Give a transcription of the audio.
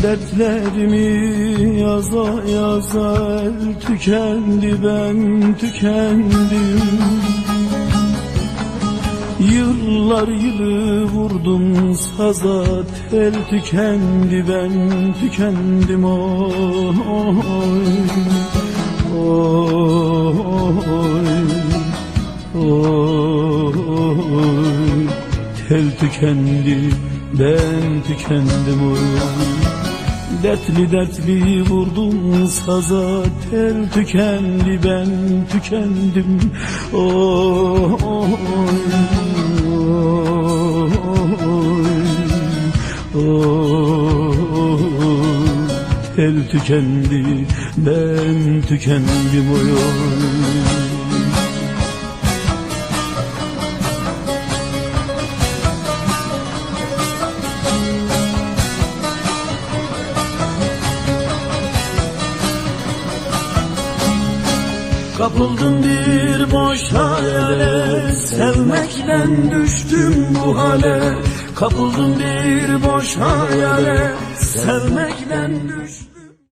Dertlerimi yaza yaza el tükendi ben tükendim Yıllar yılı vurdum saza tel tükendi ben tükendim oy oy oy tel tükendi ben tükendim oy Dertli dertli vurdum saza. Tel tükendi ben tükendim. Oy oy oy tel tükendi ben tükendim oy oy Kapıldım bir boş hayale Sevmekten düştüm bu hale. Kapıldım bir boş hayale Sevmekten düştüm